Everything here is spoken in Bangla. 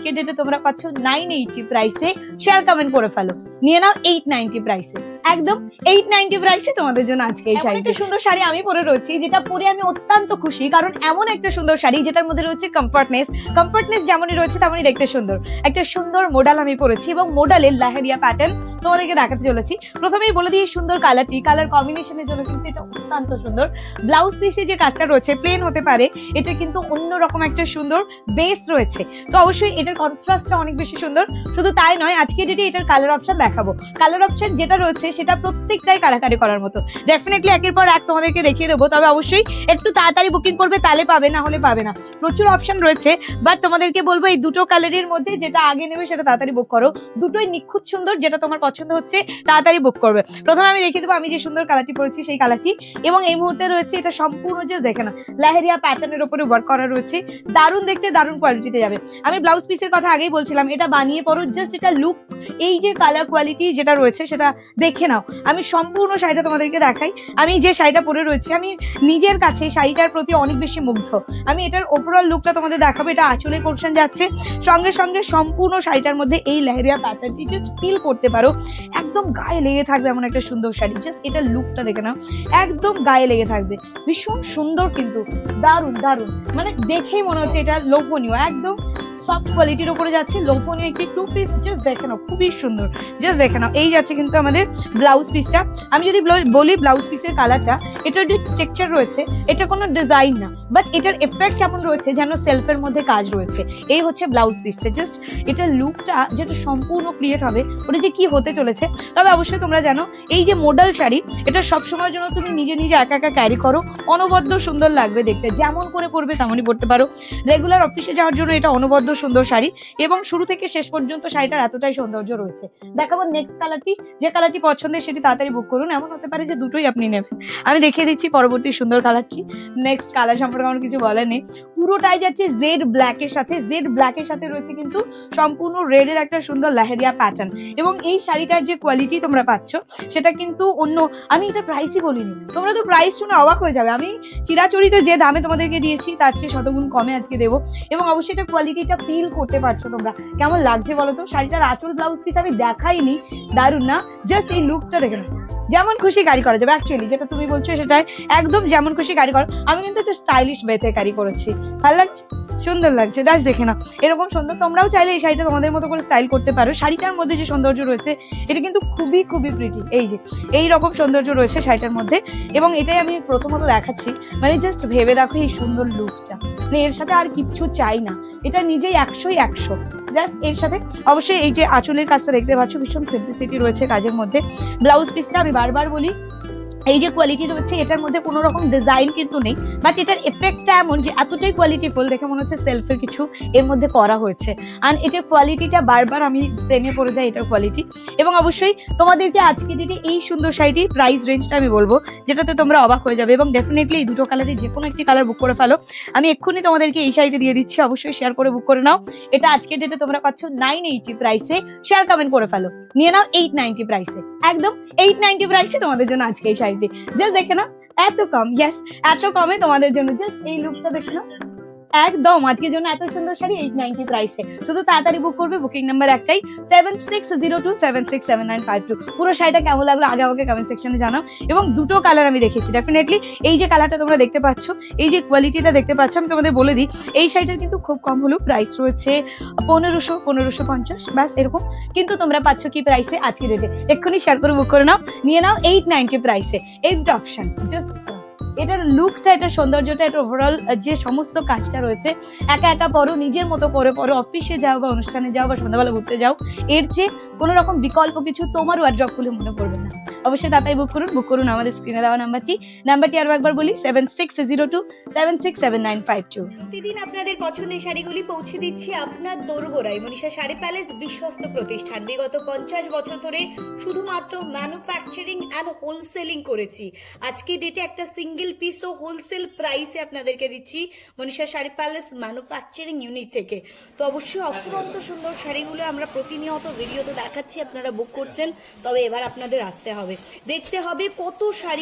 আজকের ডেটে তোমরা পাচ্ছ নাইন এইটি প্রাইসে শেয়ার কমেন্ট করে ফেলো। নিয়ে নাও এইট নাইনটি প্রাইসে একদম এইট নাইনটি প্রাইসে তোমাদের জন্য আজকে এই শাড়ি একটা সুন্দর শাড়ি আমি পরে রয়েছি যেটা পরে আমি অত্যন্ত খুশি কারণ এমন একটা সুন্দর শাড়ি যেটার মধ্যে রয়েছে কমফর্টনেস কমফর্টনেস যেমনই রয়েছে তেমনই দেখতে সুন্দর। একটা সুন্দর মোডাল আমি পরেছি এবং মোডালের লাহেরিয়া প্যাটার্ন তোমাদেরকে দেখাতে চলেছি। প্রথমেই বলে দিই সুন্দর কালারটি কালার কম্বিনেশনের জন্য কিন্তু এটা অত্যন্ত সুন্দর। ব্লাউজ পিসে যে কাজটা রয়েছে প্লেন হতে পারে এটা কিন্তু অন্যরকম একটা সুন্দর বেস রয়েছে। তো অবশ্যই এটার কন্ট্রাস্টটা অনেক বেশি সুন্দর। শুধু তাই নয় আজকে ডেটে এটার কালার অপশন দেখাবো। কালার অপশন যেটা রয়েছে সেটা প্রত্যেকটাই কারাকারি করার মতো। ডেফিনেটলি একের পর এক তোমাদেরকে দেখিয়ে দেবো, তবে অবশ্যই একটু তাড়াতাড়ি বুকিং করবে, তাহলে পাবে না হলে পাবে না। প্রচুর অপশন রয়েছে বাট তোমাদেরকে বলব এই দুটো কালারের মধ্যে যেটা আগে নেবে সেটা তাড়াতাড়ি বুক করো। দুটোই নিখুঁত সুন্দর, যেটা তোমার পছন্দ হচ্ছে, তাড়াতাড়ি বুক করবে। প্রথমে আমি দেখিয়ে দেবো আমি যে সুন্দর কালারটি পরেছি সেই কালারটি এবং এই মুহূর্তে রয়েছে এটা সম্পূর্ণ যে দেখে না লেহেরিয়া প্যাটার্নের উপরে ওয়ার্ক করা রয়েছে। দারুণ দেখতে, দারুণ কোয়ালিটিতে যাবে। আমি ব্লাউজ পিসের কথা আগেই বলছিলাম, এটা বানিয়ে পরো জাস্ট এটা লুক এই যে কালার কোয়ালিটি যেটা রয়েছে সেটা দেখে নাও। আমি সম্পূর্ণ শাড়িটা তোমাদেরকে দেখাই। আমি যে শাড়িটা পরে রয়েছে, আমি নিজের কাছে শাড়িটার প্রতি অনেক বেশি মুগ্ধ। আমি এটার ওভারঅল লুকটা তোমাদের দেখাবো। এটা আঁচলের পোর্শন যাচ্ছে। সঙ্গে সঙ্গে সম্পূর্ণ শাড়িটার মধ্যে এই লেহেরিয়া প্যাটার্নটি জাস্ট ফিল করতে পারো। একদম গায়ে লেগে থাকবে এমন একটা সুন্দর শাড়ি। জাস্ট এটার লুকটা দেখে নাও। একদম গায়ে লেগে থাকবে। ভীষণ সুন্দর কিন্তু। দারুণ দারুণ। মানে দেখেই মনে হচ্ছে এটা লোভনীয়। একদম সফট কোয়ালিটির উপরে যাচ্ছে। লোভনীয় একটি টু পিস জাস্ট দেখে নাও খুবই সুন্দর। জাস্ট দেখে নাও এই যাচ্ছে কিন্তু আমাদের ব্লাউজ পিসটা আমি যদি বলি ব্লাউজ পিসের কালারটা এটার যে টেক্সচার রয়েছে এটা কোনো ডিজাইন না। বাট এটার এফেক্ট এমন রয়েছে, যেন সেলফের মধ্যে কাজ রয়েছে। এই হচ্ছে ব্লাউজ পিসটা জাস্ট এটার লুকটা যেটা সম্পূর্ণ ক্রিয়েট হবে, ওটা যে কি হতে চলেছে, তবে অবশ্যই তোমরা জানো, এই যে মডেল শাড়ি, এটা সবসময়ের জন্য তুমি নিজে নিজে একা একা ক্যারি করো। অনবদ্য সুন্দর লাগবে দেখতে। যেমন করে পরবে, তেমনই পরতে পারো। রেগুলার অফিসে যাওয়ার জন্য এটা অনবদ্য সুন্দর সুন্দর শাড়ি এবং শুরু থেকে শেষ পর্যন্ত শাড়িটার এতটাই সৌন্দর্য রয়েছে। দেখাবো নেক্সট কালারটি যে কালারটি পছন্দের সেটি তাড়াতাড়ি বুক করুন। এমন হতে পারে যে দুটোই আপনি নেবেন। আমি দেখিয়ে দিচ্ছি পরবর্তী সুন্দর কালারটি নেক্সট কালার সম্পর্কে আমার কিছু বলার নেই। পুরোটাই যাচ্ছে জেড ব্ল্যাকের সাথে জেড ব্ল্যাকের সাথে রয়েছে কিন্তু সম্পূর্ণ রেডের একটা সুন্দর লেহেরিয়া প্যাটার্ন এবং এই শাড়িটার যে কোয়ালিটি তোমরা পাচ্ছ, সেটা কিন্তু অন্য, আমি এটা প্রাইসই বলিনি। তোমরা তো প্রাইস শুনে অবাক হয়ে যাবে। আমি চিরাচরিত যে দামে তোমাদেরকে দিয়েছি, তার চেয়ে শতগুণ কমে আজকে দেবো এবং অবশ্যই এটা কোয়ালিটিটা ফিল করতে পারছ তোমরা। কেমন লাগছে বলো তো? শাড়িটার আঁচল ব্লাউজ পিস আমি দেখাইনি, দারুণ না? জাস্ট এই লুকটা দেখে যেমন খুশি গাড়ি করা যাবে। অ্যাকচুয়ালি যেটা তুমি বলছো সেটাই, একদম যেমন খুশি গাড়ি করো। আমি কিন্তু একটা স্টাইলিশ বেতে ক্যারি করেছি। ভালো লাগছে? সুন্দর লাগছে। দাস, দেখে নাও। এরকম সুন্দর তোমরাও চাইলে এই শাড়িটা তোমাদের মতো করে স্টাইল করতে পারো। শাড়িটার মধ্যে যে সৌন্দর্য রয়েছে, এটা কিন্তু খুবই খুবই প্রিটি এই যে, এই রকম সৌন্দর্য রয়েছে শাড়িটার মধ্যে। এবং এটাই আমি প্রথমত দেখাচ্ছি। মানে জাস্ট ভেবে দেখো এই সুন্দর লুকটা মানে এর সাথে আর কিচ্ছু চাই না। এটা নিজেই একশোই একশো। জাস্ট এর সাথে অবশ্যই এই যে আঁচলের কাজটা দেখতে পাচ্ছ, ভীষণ সিম্পলিসিটি রয়েছে কাজের মধ্যে। ব্লাউজ পিসটা আমি বারবার বলি এই যে কোয়ালিটি রয়েছে এটার মধ্যে কোনো রকম ডিজাইন কিন্তু নেই বাট এটার এফেক্টটা এমন যে এতটাই কোয়ালিটিফুল দেখে মনে হচ্ছে সেলফের কিছু এর মধ্যে করা হয়েছে। আর এটার কোয়ালিটিটা বারবার আমি প্রেমে পড়ে যাই এটার কোয়ালিটি এবং অবশ্যই তোমাদেরকে আজকে দিনে এই সুন্দর শাড়িটির প্রাইস রেঞ্জটা আমি বলব, যেটাতে তোমরা অবাক হয়ে যাবে। এবং ডেফিনেটলি এই দুটো কালারের যে কোনো একটি কালার বুক করে ফেলো। আমি এক্ষুনি তোমাদেরকে এই শাড়িটি দিয়ে দিচ্ছি, অবশ্যই শেয়ার করে বুক করে নাও। এটা আজকের ডেটে তোমরা পাচ্ছ নাইন এইটি প্রাইসে শেয়ার কমেন্ট করে ফেলো। নিয়ে নাও এইট নাইনটি প্রাইসে একদম এইট নাইনটি প্রাইসে তোমাদের জন্য আজকে এই শাড়িটি। জাস্ট দেখে না এত কম ইয়েস এত কমে তোমাদের জন্য। জাস্ট এই লুকটা দেখে নাও। একদম, আজকের জন্য এত সুন্দর শাড়ি এইট নাইনটি প্রাইসে শুধু তাড়াতাড়ি বুক করবে বুকিং নাম্বার একটাই seven six zero two seven six seven nine five two পুরো শাড়িটা কেমন লাগল আগে আমাকে কমেন্ট সেকশনে জানাও। এবং দুটো কালার আমি দেখেছি ডেফিনেটলি এই যে কালারটা তোমরা দেখতে পাচ্ছ, এই যে কোয়ালিটিটা দেখতে পাচ্ছ, আমি তোমাদের বলে দিই, এই শাড়িটার কিন্তু খুব কম হলেও প্রাইস রয়েছে পনেরোশো পনেরোশো পঞ্চাশ, ব্যাস এরকম। কিন্তু তোমরা পাচ্ছ কি প্রাইসে আজকে রেটে এক্ষুনি শেয়ার করে বুক করে নাও, নিয়ে নাও এইট নাইনটি প্রাইসে এই অপশন জাস্ট এটার লুকটা এটার সৌন্দর্যটা এটা ওভারঅল যে সমস্ত কাজটা রয়েছে, একা একা পড়ো, নিজের মতো করে পড়ো অফিসে যাও বা অনুষ্ঠানে যাও বা সন্ধ্যাবেলা ঘুরতে যাও, এর চেয়ে কোনো রকম বিকল্প কিছু তোমার ওয়ার্ড্রপ খুলে মনে পড়বে না। অবশ্যই তাড়াতাড়ি বুক করুন বুক করুন আমাদের স্ক্রিনে দেওয়া নাম্বারটি। নাম্বারটি আরও একবার বলি seven six zero two seven six seven nine five two প্রতিদিন আপনাদের পছন্দের শাড়িগুলি পৌঁছে দিচ্ছি আপনার দোরগোড়ায়। মনীষা শাড়ি প্যালেস বিশ্বস্ত প্রতিষ্ঠান। বিগত পঞ্চাশ বছর ধরে শুধুমাত্র ম্যানুফ্যাকচারিং অ্যান্ড হোলসেলিং করেছি। আজকে ডেটে একটা সিঙ্গেল পিসও হোলসেল প্রাইসে আপনাদেরকে দিচ্ছি Manisha sari palace manufacturing unit থেকে। তো অবশ্যই অপরন্ত সুন্দর শাড়িগুলো আমরা প্রতিনিয়ত ভিডিওতে দেখাচ্ছি আপনারা বুক করছেন তবে এবার আপনাদের আসতে হবে। দেখতে হবে কত শাড়ি